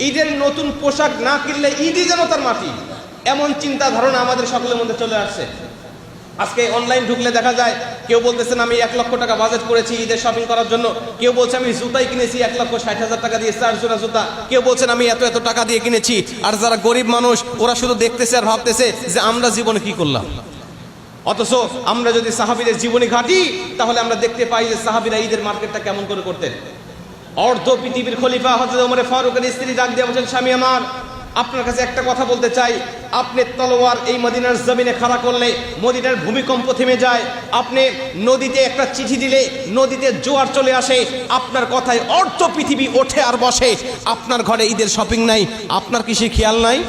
ঈদের নতুন পোশাক না কিনলে ঈদই যেন তার মাটি। এমন চিন্তা ধারণা আমাদের সকলের মধ্যে চলে আসছে। আজকে অনলাইন ঢুকলে দেখা যায়, কেউ বলতেছেন আমি এক লক্ষ টাকা বাজেট করেছি ঈদের শপিং করার জন্য। কেউ বলছে, আমি জুতাই কিনেছি, এক লক্ষ ষাট হাজার টাকা দিয়ে চার জোড়া জুতা। কেউ বলছেন আমি এত এত টাকা দিয়ে কিনেছি। আর যারা গরিব মানুষ, ওরা শুধু দেখতেছে আর ভাবতেছে যে আমরা জীবনে কি করলাম। অথচ আমরা যদি সাহাবিদের জীবনী ঘাটি, তাহলে আমরা দেখতে পাই যে সাহাবিরা ঈদের মার্কেটটা কেমন করে করতেন। অর্ধ পৃথিবীর খলিফা হজরত ওমরে ফারুকের স্ত্রী ডাক দিয়ে বলছেন, স্বামী আমার, আপনার কাছে একটা কথা বলতে চাই। আপনি তলোয়ার এই মদিনার জমিনে খাড়া করলে মদিনার ভূমিকম্প থেমে যায়। আপনি নদীতে একটা চিঠি দিলে নদীতে জোয়ার চলে আসে। আপনার কথায় অর্ধ পৃথিবী ওঠে আর বসে। আপনার ঘরে ঈদের শপিং নাই। আপনার কি সে খেয়াল নাই?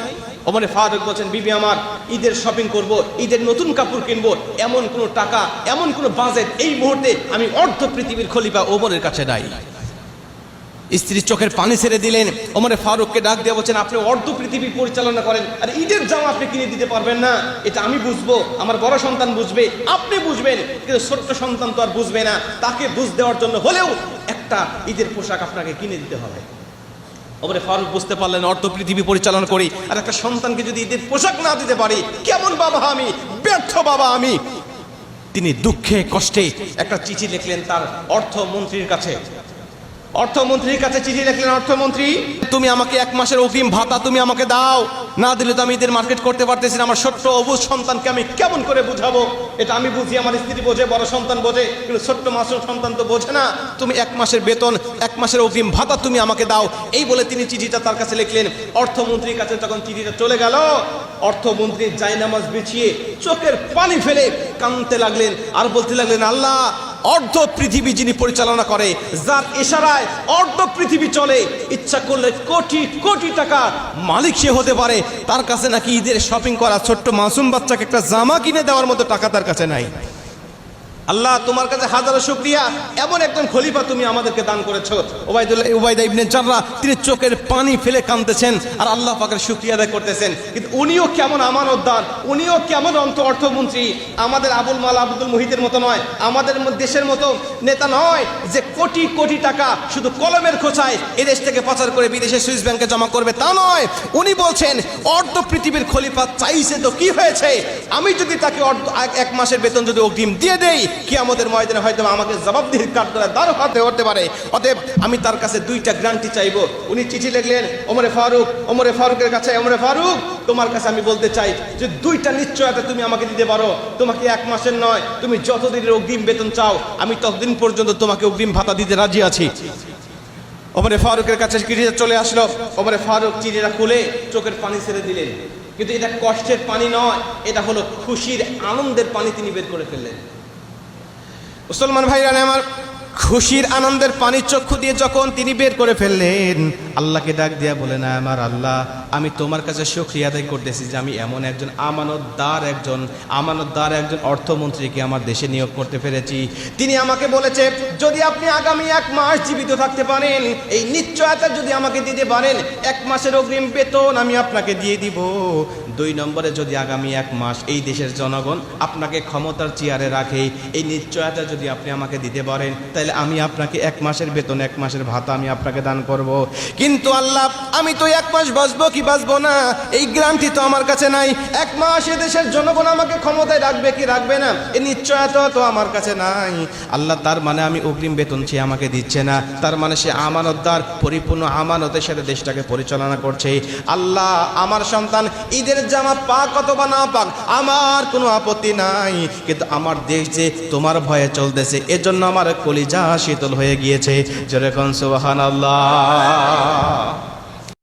ওমরে ফারুক বলছেন, বিবি আমার, ঈদের শপিং করব, ঈদের নতুন কাপড় কিনবো। এমন কোনো টাকা, এমন কোনো বাজেট এই মুহূর্তে আমি অর্ধ পৃথিবীর খলিফা ওমরের কাছে নাই। স্ত্রীর চোখের পানি ছেড়ে দিলেন। ওমরে ফারুককে ডাক দিয়ে বলছেন, আপনি অর্ধ পৃথিবী পরিচালনা করেন, আর ঈদের জামা আপনি কিনে দিতে পারবেন না। এটা আমি বুঝব, আমার বড় সন্তান বুঝবে, আপনি বুঝবেন, কিন্তু ছোট্ট সন্তান তো আর বুঝবে না। তাকে বুঝ দেওয়ার জন্য হলেও একটা ঈদের পোশাক আপনাকে কিনে দিতে হবে। ওমরে ফারুক বুঝতে পারলেন, অর্ধ পৃথিবী পরিচালনা করি, আর একটা সন্তানকে যদি ঈদের পোশাক না দিতে পারি, কেমন বাবা আমি, ব্যর্থ বাবা আমি? তিনি দুঃখে কষ্টে একটা চিঠি লিখলেন তার অর্থমন্ত্রীর কাছে। অর্থমন্ত্রীর কাছে চিঠি লিখলেন, অর্থমন্ত্রী, তুমি আমাকে এক মাসের অগ্রিম ভাতা তুমি আমাকে দাও। না দিলে তো আমি এদের মার্কেট করতে পারতেছি না। আমার ছোট্ট অবুজ সন্তানকে আমি কেমন করে বুঝাবো? এটা আমি বুঝি, আমার স্ত্রী বোঝে, বড় সন্তান বোঝে, কিন্তু ছোট্ট মাসুর সন্তান তো বোঝে না। তুমি এক মাসের বেতন, এক মাসের অগ্রিম ভাতা তুমি আমাকে দাও। এই বলে তিনি চিঠিটা তার কাছে লিখলেন। অর্থমন্ত্রীর কাছে যখন চিঠিটা চলে গেল, অর্থমন্ত্রী জায়নামাজ বিছিয়ে চোখের পানি ফেলে কাঁদতে লাগলেন আর বলতে লাগলেন, আল্লাহ অর্ধ পৃথিবী যিনি পরিচালনা করে, যার এশারায় অর্ধ পৃথিবী চলে। ইচ্ছা করলে কোটি কোটি টাকা মালিক সে হতে পারে। তার কাছে নাকি ঈদের শপিং করা ছোট্ট মাসুম বাচ্চাকে একটা জামা কিনে দেওয়ার মতো টাকা তার কাছে নাই। আল্লাহ তোমার কাছে হাজারো শুক্রিয়া। এমন একজন খলিফা তুমি আমাদেরকে দান করেছ। ওবায়দুল্লাহ ওবায়দা ইবনে জাররা, তিনি চোখের পানি ফেলে কাঁদতেছেন আর আল্লাহ পাকের শুক্রিয়া আদায় করতেছেন। কিন্তু উনিও কেমন আমানতদার, উনিও কেমন অন্ত অর্থমন্ত্রী। আমাদের আবুল মাল আব্দুল মুহিতের মতো নয়, আমাদের দেশের মতো নেতা নয় যে কোটি কোটি টাকা শুধু কলমের খোঁচায় এদেশ থেকে পাচার করে বিদেশে সুইস ব্যাংকে জমা করবে তা নয়। উনি বলছেন, অর্ধ পৃথিবীর খলিফা চাইছে তো কি হয়েছে? আমি যদি তাকে অর্ধ এক- এক মাসের বেতন যদি অগ্রিম দিয়ে দেই কি আমাদের ময়দানে হয়তো আমাকে জবাবদিহির কাঠ করে দ্বার হাতে হতে পারে। অতএব আমি তার কাছে দুইটা গ্রান্টি চাইব। উনি চিঠি লিখলেন, ওমরে ফারুক, ওমরে ফারুকের কাছে, ওমরে ফারুক, তোমার কাছে আমি বলতে চাই যে দুইটা নিশ্চয়তা তুমি আমাকে দিতে পারো। তোমাকে এক মাসের নয়, তুমি যতদিনের অগ্রিম বেতন চাও, আমি ততদিন পর্যন্ত তোমাকে অগ্রিম ভাতা দিতে রাজি আছি। ওমরে ফারুকের কাছে চিঠিটা চলে আসলো। ওমরে ফারুক চিঠিটা খুলে চোখের পানি ছেড়ে দিলেন। কিন্তু এটা কষ্টের পানি নয়, এটা হলো খুশির আনন্দের পানি তিনি বের করে ফেললেন। মুসলমান ভাইরা আমার খুশির আনন্দের পানির চক্ষু দিয়ে যখন তিনি বের করে ফেললেন, আল্লাহকে ডাক দিয়া বলেন আমার আল্লাহ, আমি তোমার কাছে সুক্রিয়া আদায় করতেছি যে আমি এমন একজন আমানতদার একজন আমানতদার একজন অর্থমন্ত্রীকে আমার দেশে নিয়োগ করতে পেরেছি। তিনি আমাকে বলেছে, যদি আপনি আগামী এক মাস জীবিত থাকতে পারেন, এই নিশ্চয়তা যদি আমাকে দিতে পারেন, এক মাসের অগ্রিম বেতন আমি আপনাকে দিয়ে দিব। দুই নম্বরে যদি আগামী এক মাস এই দেশের জনগণ আপনাকে ক্ষমতার চেয়ারে রাখে, এই নিশ্চয়তা যদি আপনি আমাকে দিতে পারেন, তাহলে আমি আপনাকে এক মাসের বেতন, এক মাসের ভাতা আমি আপনাকে দান করব। কিন্তু আল্লাহ, আমি তো এক মাস বাঁচবো কি বাঁচবো না? এই গ্রামটি তো আমার কাছে নাই। এক মাস এ দেশের জনগণ আমাকে ক্ষমতায় রাখবে কি রাখবে না? এই নিশ্চয়তা তো আমার কাছে নাই। আল্লাহ, তার মানে আমি অগ্রিম বেতন সে আমাকে দিচ্ছে না। তার মানে সে আমানতদার, পরিপূর্ণ আমানতের সাথে দেশটাকে পরিচালনা করছে। আল্লাহ, আমার সন্তান ঈদের জামা পাক অথবা না পাক, আমার কোনো আপত্তি নাই। কিন্তু আমার দেশ যে তোমার ভয়ে চলতেছে, এজন্য আমার কলিজা শীতল হয়ে গিয়েছে। যেরকম সুবাহান আল্লাহ